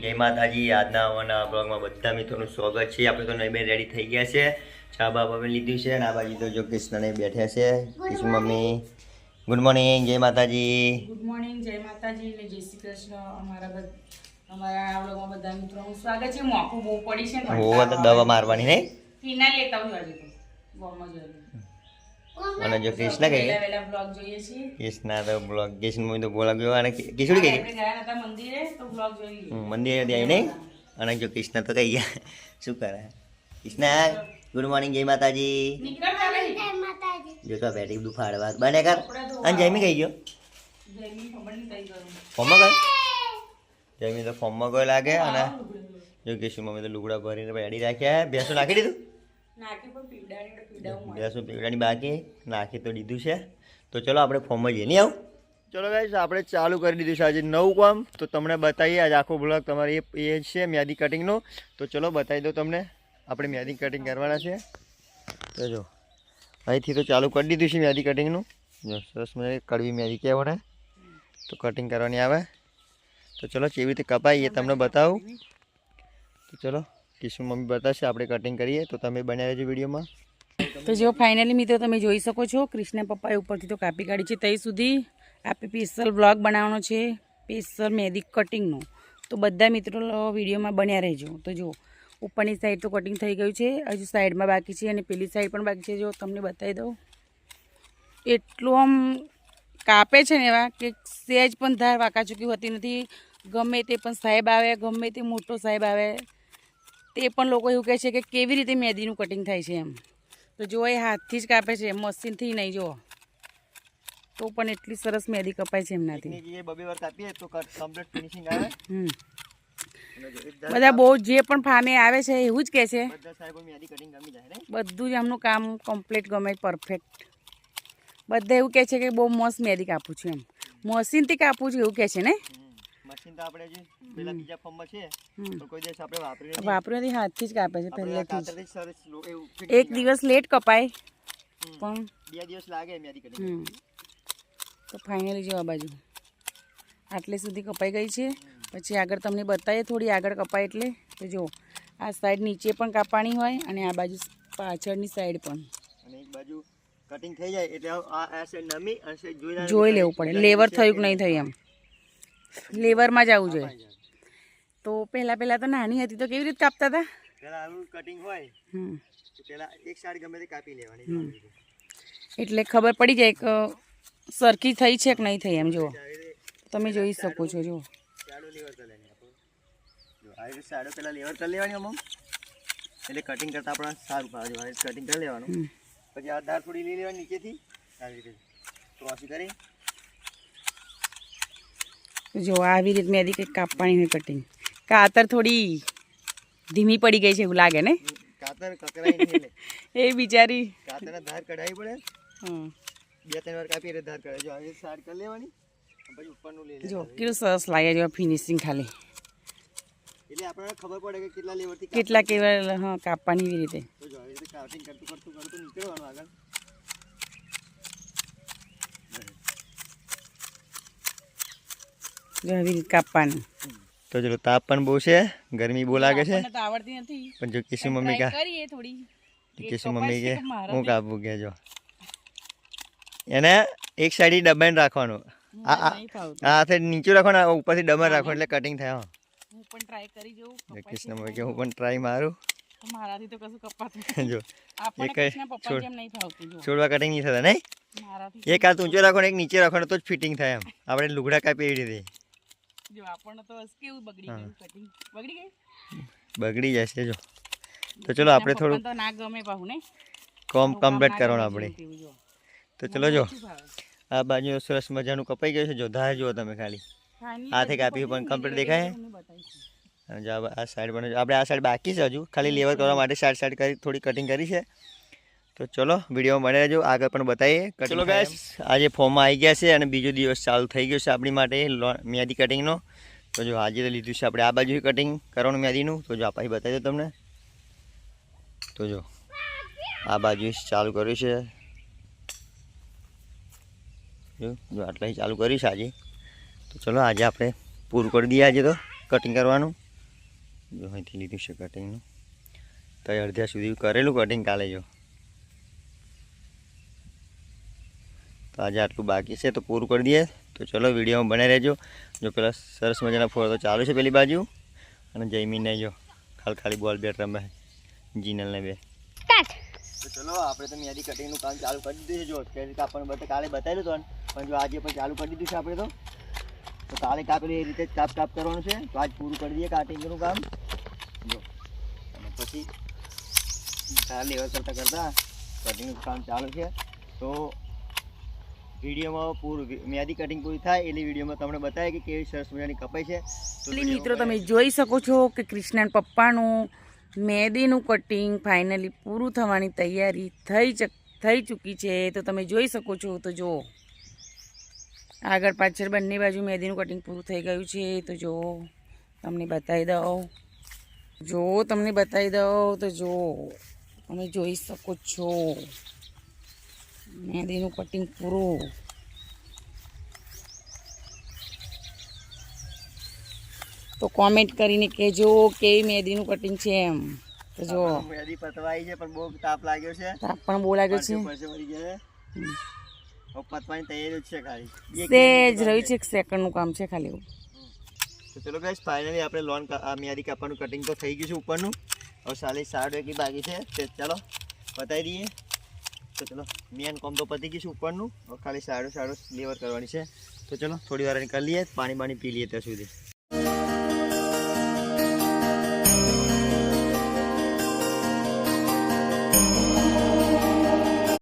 જય માતાજી આજના અમારા બ્લોગમાં બધા મિત્રોનું સ્વાગત છે. આપણે તો નવી રેડી થઈ ગયા છે. ચા બા હવે લીધું છે અને આ બાજુ તો જો કૃષ્ણને બેઠ્યા છે. કૃષ્ણ મમ્મી ગુડ મોર્નિંગ જય માતાજી. ગુડ મોર્નિંગ જય માતાજી અને જય શ્રી કૃષ્ણ. અમારા બધ અમારા આ વ્લોગમાં બધા મિત્રોનું સ્વાગત છે. મોકું બહુ પડી છે તો દવા મારવાની નહીં? પીના લેતા હું હજી તો. ગોમાં અને જો કૃષ્ણ છીએ. કૃષ્ણ તો બ્લોગ કૃષ્ણ મમ્મી તો બોલા ગયો અને કિશોરી કહી આપણે ગયા હતા મંદિરે તો બ્લોગ જોઈ લીધો મંદિરે ત્યાં નહીં. અને જો કૃષ્ણ તો કઈ ગયા શું કરે? કૃષ્ણ ગુડ મોર્નિંગ જય માતાજી. જો તો બેટી બધું ફાડવા. બને કર. અને જયમી કહી ગયો. ફોર્મમાં ગયો. જયમી તો ફોર્મમાં ગયો લાગે અને જો કૃષ્ણ મમ્મી તો લુગડા ભરીને બેડી રાખ્યા ભેંસો નાખી દીધું? નાખી પણ પીવડાવું ભેંસો પીવડાની બાકી? નાખી તો દીધું છે. તો ચલો આપણે ફોર્મમાં જઈએ નહીં આવું? ચલો ગાઈશ આપણે ચાલુ કરી દીધું છે આજે નવું કામ. તો તમને બતાવીએ આજે આખો બ્લોગ તમારે એ એ છે મ્યાદી કટિંગનો તો ચલો બતાવી દો તમને. આપણે મ્યાદી કટિંગ કરવાના છે. તો જો અહીંથી તો ચાલુ કરી દીધું છે મ્યાદી કટિંગનું જો સરસ મજાની કડવી મ્યાદી કહેવાય ને. તો કટિંગ કરવાની આવે. તો ચલો કેવી રીતે કપાય એ તમને બતાવું. તો ચલો કિશુ મમ્મી બતાવશે આપણે કટિંગ કરીએ. તો તમે બનાવી છે વિડીયોમાં. તો જો ફાઇનલી મિત્રો તમે જોઈ શકો છો, કૃષ્ણ પપ્પાએ ઉપરથી તો કાપી કાઢી છે. ત્યાં સુધી આપણે સ્પેશિયલ બ્લોગ બનાવવાનો છે સ્પેશિયલ મેદી કટિંગનો તો બધા મિત્રો વિડીયોમાં બન્યા રહેજો. તો જો, ઉપરની સાઈડ તો કટિંગ થઈ ગયું છે, હજુ સાઈડમાં બાકી છે અને પેલી સાઈડ પણ બાકી છે. જો, તમને બતાવી દઉં. એટલું આમ કાપે છે ને એવા કે સેજ પણ ધાર વાંકાચૂકી હોતી નથી. ગમે તે પણ સાહેબ આવે, ગમે તે મોટો સાહેબ આવે, તે પણ લોકો એવું કહે છે કે કેવી રીતે મેદીનું કટિંગ થાય છે એમ. તો જો એ હાથથી જ કાપે છે મશીનથી નહીં જો તો પણ એટલી સરસ મેદી કપાય છે એમનાથી. બધા બહુ જે પણ ફામે આવે છે એવું જ કહે છે. બધા જ આમનું કામ કમ્પ્લીટ ગમે પરફેક્ટ બધા એવું કહે છે કે બહુ મસ્ત મેદી કાપું છું એમ. મશીનથી કાપું છું એવું કહે છે ને? મશીન તો આપણે જે પેલા બીજા ફોર્મમાં છે તો કોઈ દિવસ આપણે વાપરી નથી. વાપર્યું નથી હાથથી જ કાપે છે પહેલેથી સરસ એક દિવસ લેટ કપાય પણ બે દિવસ લાગે એમ યાદી કરી તો ફાઇનલી જો આ બાજુ. આટલે સુધી કપાઈ ગઈ છે. પછી આગળ તમને બતાવીએ થોડી આગળ કપાય એટલે. તો જો આ સાઈડ નીચે પણ કાપવાની હોય અને આ બાજુ પાછળની સાઈડ પણ. અને એક બાજુ કટિંગ થઈ જાય એટલે આ સાઈડ નમી અને જોઈ લેવું પડે. લેવર થયું કે નહીં થયું એમ. લેવરમાં જ આવું જોઈએ. તો પહેલાં પહેલાં તો નાની હતી તો કેવી રીતે કાપતા હતા? કટિંગ હોય એક સાઈડ ગમે તે કાપી લેવાની. જો આવી રીતે. એટલે ખબર પડી જાય કે સરખી થઈ છે કે નહીં થઈ એમ જુઓ. તમે જોઈ શકો છો જુઓ. સાડો પેલા લેવર કરી લેવાની અમુક. એટલે કટિંગ કરતા આપણે સારું ભાવે કટિંગ કરી લેવાનું. પછી આ દાળ થોડી લઈ લેવાની નીચેથી. આવી રીતે ક્રોસી કરી. જો આવી રીત મેદી કંઈક કાપવાની હોય કટિંગ. કાતર થોડી ધીમી પડી ગઈ છે એવું લાગે ને? કાતર કકરાઈ એ બિચારી. કાતરના ધાર કઢાવી પડે. હમ. બે ત્રણ વાર કાપી એટલે ધાર કઢાય જો આવી સાર કરી લેવાની. પછી ઉપરનું લઈ જો કેટલું સરસ લાગે જો ફિનિશિંગ ખાલી. એટલે આપણને ખબર પડે કે કેટલા લેવરથી કેટલા કેવા હા કાપવાની એવી રીતે. તો જો આવી રીતે કાઉન્ટિંગ કરતું કરતું કરતું નીકળવાનું આગળ. જો આવી રીતે કાપવાની. તો ચલો તાપ પણ બહુ છે ગરમી બહુ લાગે છે. આવડતી નથી. પણ જો કિશુ મમ્મી કા કરીએ થોડી. કિશુ મમ્મી કે હું કાપવું કે જો. એને એક સાઈડ દબાઈને રાખવાનું. આ હાથે નીચું રાખવાનું ઉપરથી દબાણ રાખો એટલે કટિંગ થાય હો. પણ ટ્રાય કરી જોઉં. કૃષ્ણ મમ્મી કે હું પણ ટ્રાય મારું. મારાથી તો કશું કપાતું જો આપણે એ કઈ કૃષ્ણ પપ્પા. જેમ નહીં ફાવતું જો. છોડવા કટિંગ નહીં થતા નહીં? એક હાથ ઊંચો રાખો ને એક નીચે રાખવાનો તો જ ફિટિંગ થાય એમ. આપણે લુગડા કાપી એવી રીતે. જો આપણને તો કેવું બગડી ગયું કટિંગ બગડી ગઈ? બગડી જશે જો. તો ચલો આપણે થોડું તો ના ગમે પાહુ ને કોમ કમ્પ્લીટ કરવાનું આપણે. તો ચલો જો. આ બાજુ સરસ મજાનું કપાઈ ગયું છે. જો ધાર જુઓ તમે ખાલી. હાથે કાપી પણ કમ્પ્લીટ દેખાય? જો આ આ સાઈડ પણ આપણે આ સાઈડ બાકી છે હજુ. ખાલી લેવર કરવા માટે સાઈડ સાઈડ કરી થોડી કટિંગ કરી છે. તો ચલો વીડિયો મળે રહેજો. આગળ પણ બતાવીએ. ચલો ગાઈસ આજે ફોર્મમાં આવી ગયા છે અને બીજો દિવસ ચાલુ થઈ ગયો છે આપણી માટે મ્યાદી કટિંગનો તો જો આજે તો લીધું છે આપણે આ બાજુ કટિંગ કરવાનું મ્યાદીનું. તો જો આ પાછી બતાવી દો તમને. તો જો આ બાજુ ચાલુ કર્યું છે. જો જો આટલા ચાલુ કર્યું છે આજે. તો ચલો આજે આપણે પૂરું કરી દઈએ આજે તો કટિંગ કરવાનું. જો અહીંથી લીધું છે કટિંગનું તો એ અડધા સુધી કરેલું કટિંગ કાલે જો. તો આજે આટલું બાકી છે તો પૂરું કરી દઈએ. તો ચલો વિડીયોમાં બનાવી રહેજો. જો પેલા સરસ મજાના ફોટો તો ચાલુ છે પેલી બાજુ. અને જયમીને જો ખાલી ખાલી બોલ બેટ રમે. જીનલને બે. તો ચલો આપણે તો યાદી કટિંગનું કામ ચાલુ કરી દીધું છે. જો કે રીતે આપણને બધા કાલે બતાવ્યું હતું પણ જો આજે પણ ચાલુ કરી દીધું છે આપણે તો. તો કાલે કાપેલું એ રીતે જ કાપ કાપ કરવાનું છે. તો આજ પૂરું કરી દઈએ કાટિંગનું કામ. જો અને પછી તાર લેવલ કરતાં કરતાં કટિંગનું કામ ચાલુ છે. તો વિડીયોમાં પૂરું મ્યાદી કટિંગ પૂરી થાય એટલે વિડીયોમાં તમને બતાવે કે કેવી સરસ મજાની કપાઈ છે. મિત્રો તમે જોઈ શકો છો કે કૃષ્ણ પપ્પાનું મહેંદીનું કટિંગ ફાઇનલી પૂરું થવાની તૈયારી થઈ થઈ ચૂકી છે. તો તમે જોઈ શકો છો તો જુઓ. આગળ પાછળ બંને બાજુ મહેંદીનું કટિંગ પૂરું થઈ ગયું છે. તો જુઓ તમને બતાવી દઉં. જો તમને બતાવી દઉં. તો જુઓ તમે જોઈ શકો છો. મહેંદીનું કટિંગ પૂરું. તો કોમેન્ટ કરીને કહેજો કેવી મહેંદીનું કટિંગ છે એમ. તો જો. મહેંદી પતવાઈ છે પણ બહુ તાપ લાગ્યો છે. તાપ પણ બહુ લાગ્યો છે. પતવાની તૈયારી છે ખાલી. સેજ રહ્યું છે એક સેકન્ડનું કામ છે ખાલી તો ચલો ગાઈસ ફાઇનલી આપણે લોન મ્યાદી કાપવાનું કટિંગ તો થઈ ગયું છે ઉપરનું. હવે સાલી સાડ એકલી બાકી છે તે ચાલો બતાવી દઈએ. તો ચલો મેન કોમ તો પતી ગયું છે ઉપરનું. ખાલી સારું સારું લેવર કરવાની છે. તો ચલો, થોડી વાર કરી લઈએ, પાણી બાણી પી લઈએ ત્યાં સુધી.